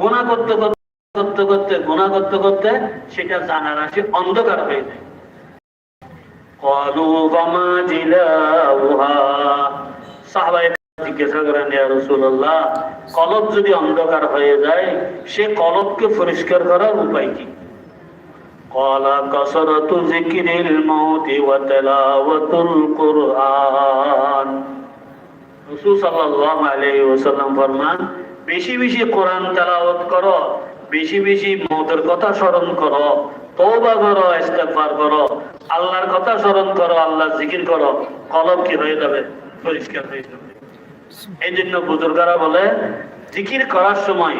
গোনা করতে করতে করতে, গোনা করতে করতে সেটা জানার আসে অন্ধকার হয়ে যায়। জিজ্ঞাসা কলব যদি অন্ধকার হয়ে যায়, সে কলবকে পরিষ্কার করার উপায় কি? কলা কসরত জিকিরিল মৌতি ওয়া তেলাওয়াতুল কুরআন। রসুল সাল্লাল্লাহু ফরমান বেশি বেশি কোরআন তেলাওয়াত করো, বেশি বেশি মৌতের কথা স্মরণ করো, তওবা করো, ইস্তেগফার করো, আল্লাহর কথা স্মরণ করো আল্লাহ জিকির করো, কলব কি হয়ে যাবে? পরিষ্কার হয়ে যাবে। এই জন্য বুজুর্গরা বলে, জিকির করার সময়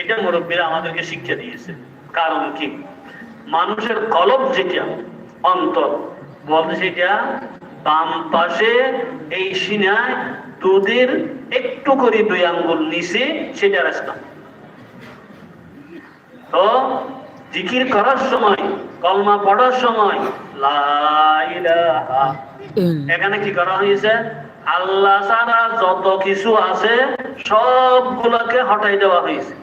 এটা মুরব্বীরা আমাদেরকে শিক্ষা দিয়েছে। কারণ কি? মানুষের কলব যেটা অন্তর। বলতে সেটা বাম পাশে এই সিনায় দুধের একটু করে দুই আঙ্গুল নিচে সেটা রাস্তা। তো জিকির করার সময় কলমা পড়ার সময় এখানে কি করা হয়েছে? আল্লাহ ছাড়া যত কিছু আছে সবগুলাকে হটাই দেওয়া হয়েছে।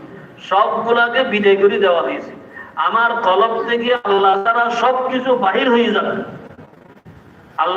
সবগুলাকে বিদায় করে দেওয়া হয়েছে। আমার কলব থেকে আল্লাহ তারা সবকিছু বাহির হয়ে যাবে। আল্লাহ